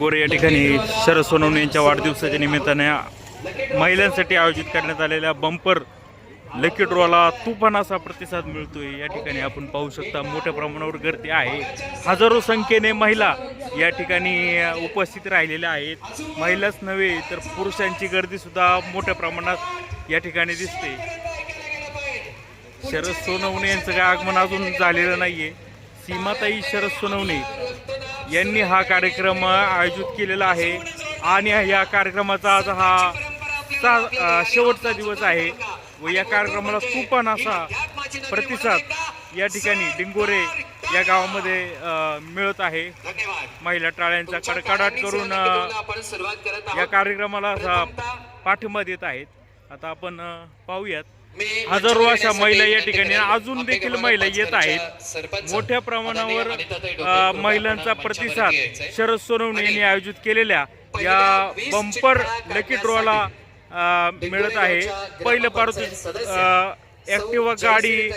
गोरे या ठिकाणी शरद सोनवणे यांच्या वाढदिवसाच्या निमित्ताने महिलांसाठी आयोजित करण्यात आलेल्या बंपर लकी ड्रॉला तुफान असा प्रतिसाद मिळतोय. या ठिकाणी आपण पाहू शकता मोठ्या प्रमाणावर गर्दी आहे. हजारो संख्येने महिला या ठिकाणी उपस्थित राहिलेल्या आहेत. महिलाच नव्हे तर पुरुषांची गर्दी सुद्धा मोठ्या प्रमाणात या ठिकाणी दिसते. शरद सोनवणे यांचं काय आगमन अजून झालेलं नाहीये. सीमाताई शरद सोनवणे यांनी हा कार्यक्रम आयोजित केलेला आहे. आणि या कार्यक्रमाचा आज हा सा शेवटचा दिवस आहे. व या कार्यक्रमाला तुफान असा प्रतिसाद या ठिकाणी डिंगोरे या गावामध्ये मिळत आहे. महिला टाळ्यांचा कडकडाट करून या कार्यक्रमाला असा पाठिंबा देत आहेत. आता आपण पाहूयात. हजारो अशा महिला या ठिकाणी अजून देखील महिला येत आहेत. मोठ्या प्रमाणावर महिलांचा प्रतिसाद शरद सोनवणे यांनी आयोजित केलेल्या या बंपर लकी ड्रॉला मिळत आहे. पहिलं पारुत ऍक्टिवा गाडी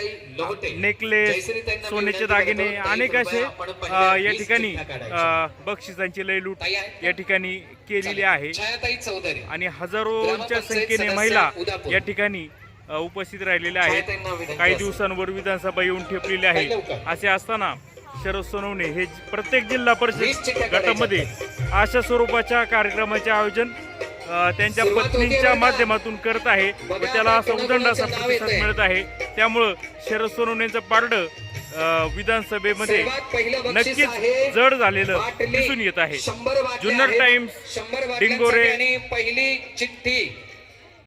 नेकलेस सोन्याचे दागिने अनेक असे या ठिकाणी बक्षिसांची लयलूट या ठिकाणी केलेली आहे. आणि हजारोच्या संख्येने महिला या ठिकाणी उपस्थित राहिलेल्या आहेत. काही दिवसांवर विधानसभा येऊन ठेपलेली आहे. असे असताना शरद सोनवणे हे प्रत्येक जिल्हा परिषद गटामध्ये अशा स्वरूपाच्या कार्यक्रमाचे आयोजन त्यांच्या पत्नींच्या माध्यमातून करत आहे व त्याला असा उदंड असा प्रतिसाद मिळत आहे. त्यामुळं शरद सोनवणेचं पारडं विधानसभेमध्ये नक्कीच जड झालेलं दिसून येत आहे. जुन्नर टाइम्स डिंगोरे पहिली चिठ्ठी.